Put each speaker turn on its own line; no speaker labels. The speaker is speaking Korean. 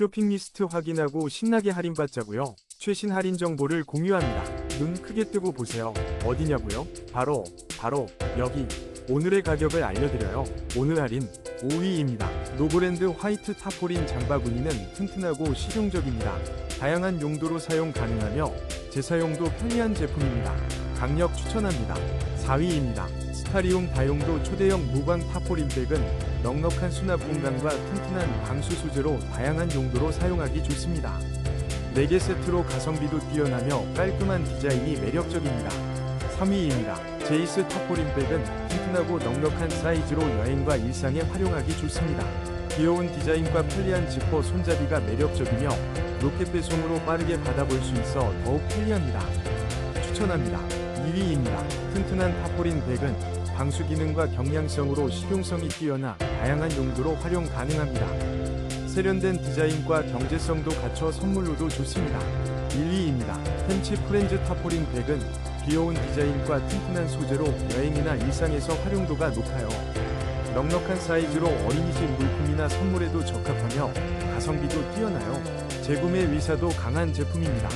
쇼핑 리스트 확인하고 신나게 할인받자고요. 최신 할인 정보를 공유합니다. 눈 크게 뜨고 보세요. 어디냐고요? 바로 바로 여기. 오늘의 가격을 알려드려요. 오늘 할인 5위입니다. 노브랜드 화이트 타포린 장바구니는 튼튼하고 실용적입니다. 다양한 용도로 사용 가능하며 재사용도 편리한 제품입니다. 강력 추천합니다. 4위입니다. 스타리움 다용도 초대형 무광 타포린 백은 넉넉한 수납 공간과 튼튼한 방수 소재로 다양한 용도로 사용하기 좋습니다. 4개 세트로 가성비도 뛰어나며 깔끔한 디자인이 매력적입니다. 3위입니다. 제이스 타포린 백은 튼튼하고 넉넉한 사이즈로 여행과 일상에 활용하기 좋습니다. 귀여운 디자인과 편리한 지퍼 손잡이가 매력적이며 로켓 배송으로 빠르게 받아볼 수 있어 더욱 편리합니다. 추천합니다. 2위입니다. 튼튼한 타포린 백은 방수 기능과 경량성으로 실용성이 뛰어나 다양한 용도로 활용 가능합니다. 세련된 디자인과 경제성도 갖춰 선물로도 좋습니다. 1위입니다. 펜치 프렌즈 타포린 백은 귀여운 디자인과 튼튼한 소재로 여행이나 일상에서 활용도가 높아요. 넉넉한 사이즈로 어린이집 물품이나 선물에도 적합하며 가성비도 뛰어나요. 재구매 위사도 강한 제품입니다.